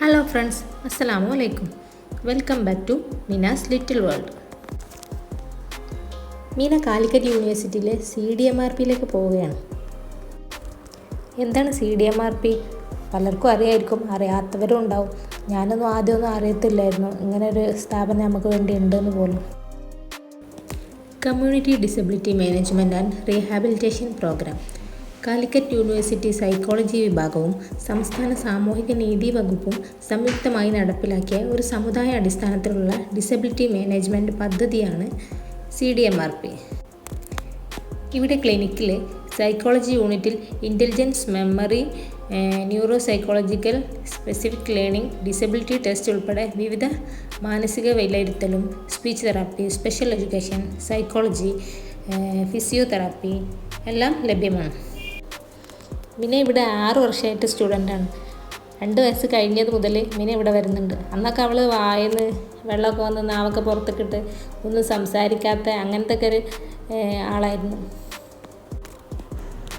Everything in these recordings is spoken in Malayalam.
ഹലോ ഫ്രണ്ട്സ് അസ്സലാമു അലൈക്കും welcome back to Mina's little world Mina Calicut യൂണിവേഴ്സിറ്റിയിലെ സി ഡി എം ആർ പിയിലേക്ക് പോവുകയാണ്. എന്താണ് C D M R P പലർക്കും അറിയായിരിക്കും അറിയാത്തവരും ഉണ്ടാവും. ഞാനൊന്നും ആദ്യമൊന്നും അറിയത്തില്ലായിരുന്നു. ഇങ്ങനെ ഒരു സ്ഥാപനം നമുക്ക് വേണ്ടി ഉണ്ടെന്ന് പോലും. Community disability management and rehabilitation programme Calicut university psychology വിഭാഗവും സംസ്ഥാന സാമൂഹിക നീതി വകുപ്പും സംയുക്തമായി നടപ്പിലാക്കിയ ഒരു സമുദായ അടിസ്ഥാനത്തിലുള്ള ഡിസബിലിറ്റി മാനേജ്മെന്റ് പദ്ധതിയാണ് C D M R P ഇവിടെ ക്ലിനിക്കിൽ സൈക്കോളജി യൂണിറ്റിൽ intelligence memory neuro psychological specific learning disability test ഉൾപ്പെടെ വിവിധ മാനസിക വിലയിരുത്തലും speech therapy special education psychology physiotherapy എല്ലാം ലഭ്യമാണ്. മിന ഇവിടെ ആറ് വർഷമായിട്ട് സ്റ്റുഡന്റാണ് രണ്ട് വയസ്സ് കഴിഞ്ഞത് മുതൽ മിന ഇവിടെ വരുന്നുണ്ട്. അന്നൊക്കെ അവൾ വായന്ന് വെള്ളമൊക്കെ വന്ന് നാവൊക്കെ പുറത്തേക്കിട്ട് ഒന്നും സംസാരിക്കാത്ത അങ്ങനത്തെ ഒക്കെ ഒരു ആളായിരുന്നു.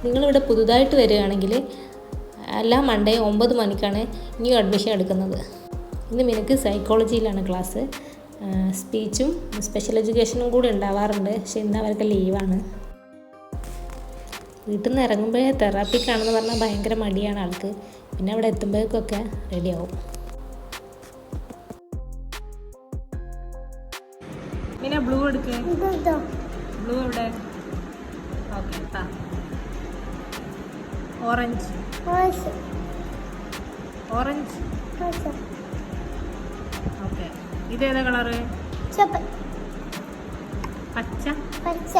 നിങ്ങളിവിടെ പുതുതായിട്ട് വരികയാണെങ്കിൽ എല്ലാ മൺഡേ ഒമ്പത് മണിക്കാണ് ന്യൂ അഡ്മിഷൻ എടുക്കുന്നത്. ഇന്ന് മിനക്ക് സൈക്കോളജിയിലാണ് ക്ലാസ് സ്പീച്ചും സ്പെഷ്യൽ എഡ്യൂക്കേഷനും കൂടി ഉണ്ടാവാറുണ്ട്. പക്ഷേ ഇന്ന് അവർക്ക് ലീവാണ് വീട്ടിൽ നിന്ന് ഇറങ്ങുമ്പോഴേ തെറാപ്പിക്കാണെന്ന് പറഞ്ഞാൽ ഭയങ്കര മടിയാണ് ആൾക്ക്. പിന്നെ അവിടെ എത്തുമ്പോഴേക്കൊക്കെ റെഡിയാവും പിന്നെ ബ്ലൂ എടുക്ക്. ഇതോ ബ്ലൂ എവിടെ? ഓക്കെ ആ ഓറഞ്ച് ഓറഞ്ച് ഓക്കെ ഇതേതാ കളറ് പച്ച? പച്ച.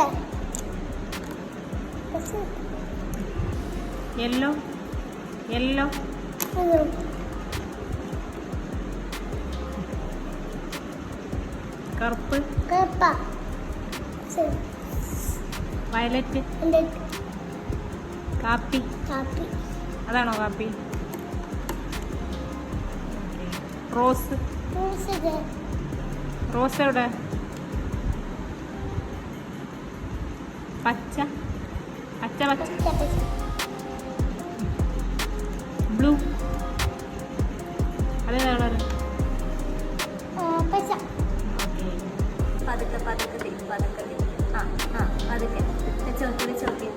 യെല്ലോ യെല്ലോ കറുപ്പ്. വയലറ്റ് കാപ്പി കാപ്പി അതാണോ കാപ്പി റോസ് റോസ് എവിടെ? പച്ച. പച്ച പച്ച. ബ്ലൂ അതേതാ കളർ പച്ച. പതുക്കെ പതുക്കെ പതുക്കെ ആ ആ പതുക്കെ. വെച്ചോക്കി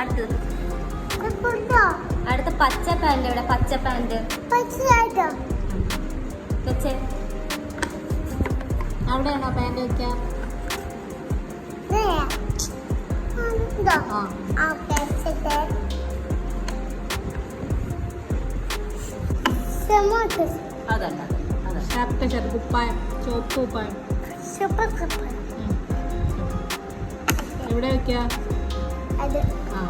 അടുത്തത്. ഇപ്പുണ്ടോ അടുത്ത പച്ച പാന്റ് ഇവിടെ പച്ച പാന്റ് വെച്ചേ. അവിടെയാണോ പാന്റ് വെക്കുക അതല്ല അതല്ല ഷർട്ട് കുപ്പായം ചുവപ്പ് കപ്പ എവിടെ വെക്കുക അത്. ആ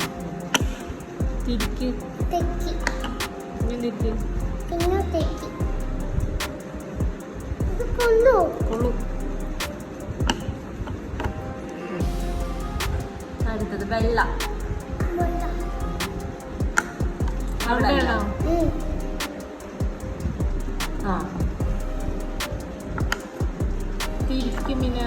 തിരിക്ക്. തിരിക്ക് കൊണ്ടു കൊള്ളു. അടുത്തത് വെള്ള. അവിടെയാണോ ആ. തിരിക്ക് പിന്നെ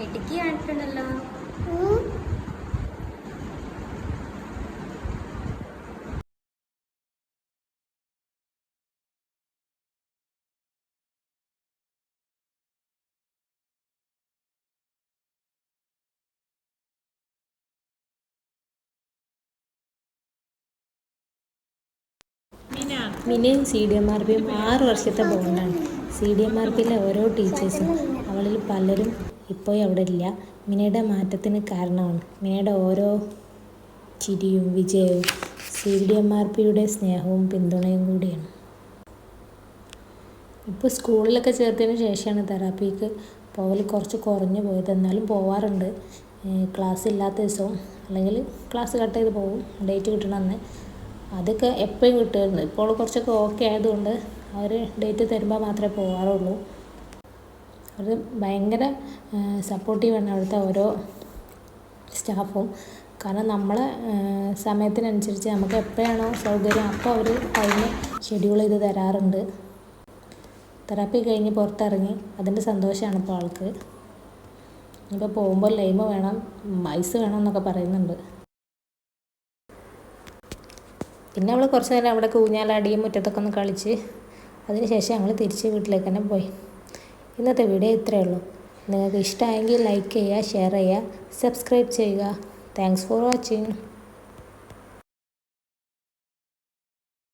മിടുക്കി ആയിട്ടുണ്ടല്ലോ. മിനയും സി ഡി എം ആർ പിയും ആറ് വർഷത്തെ ബോണ്ടാണ് സി ഡി എം ആർ പിയിലെ ഓരോ ടീച്ചേഴ്സും അവളിൽ പലരും ഇപ്പോൾ അവിടെ ഇല്ല. മിനയുടെ മാറ്റത്തിന് കാരണമാണ്. മിനയുടെ ഓരോ ചിരിയും വിജയവും സി ഡി എം ആർ പിയുടെ സ്നേഹവും പിന്തുണയും കൂടിയാണ്. ഇപ്പോൾ സ്കൂളിലൊക്കെ ചേർത്തതിന് ശേഷമാണ് തെറാപ്പിക്ക് പോകൽ കുറച്ച് കുറഞ്ഞു പോയത്. എന്നാലും പോവാറുണ്ട്. ക്ലാസ് ഇല്ലാത്ത ദിവസവും അല്ലെങ്കിൽ ക്ലാസ് കട്ട് ചെയ്ത് പോകും ഡേറ്റ് കിട്ടണമെന്ന് അതൊക്കെ എപ്പോഴും കിട്ടുമായിരുന്നു. ഇപ്പോൾ കുറച്ചൊക്കെ ഓക്കെ ആയതുകൊണ്ട് അവർ ഡേറ്റ് തരുമ്പോൾ മാത്രമേ പോകാറുള്ളൂ അവർ ഭയങ്കര സപ്പോർട്ടീവാണ് അവിടുത്തെ ഓരോ സ്റ്റാഫും. കാരണം നമ്മളെ സമയത്തിനനുസരിച്ച് നമുക്ക് എപ്പോഴാണോ സൗകര്യം അപ്പോൾ അവർ ടൈം ഷെഡ്യൂൾ ചെയ്ത് തരാറുണ്ട്. തെറാപ്പി കഴിഞ്ഞ് പുറത്തിറങ്ങി അതിന്റെ സന്തോഷമാണ് ഇപ്പോൾ ആൾക്ക്. ഇപ്പോൾ പോകുമ്പോൾ ലൈമ് വേണം മൈസ് വേണം എന്നൊക്കെ പറയുന്നുണ്ട്. പിന്നെ അവൾ കുറച്ച് നേരം അവിടെ കൂഞ്ഞാലാടിയും മുറ്റത്തൊക്കെ ഒന്ന് കളിച്ച് അതിന് ശേഷം ഞങ്ങൾ തിരിച്ച് വീട്ടിലേക്ക് തന്നെ പോയി. ഇന്നത്തെ വീഡിയോ ഇത്രയേ ഉള്ളൂ. നിങ്ങൾക്ക് ഇഷ്ടമായെങ്കിൽ ലൈക്ക് ചെയ്യുക ഷെയർ ചെയ്യുക സബ്സ്ക്രൈബ് ചെയ്യുക. Thanks for watching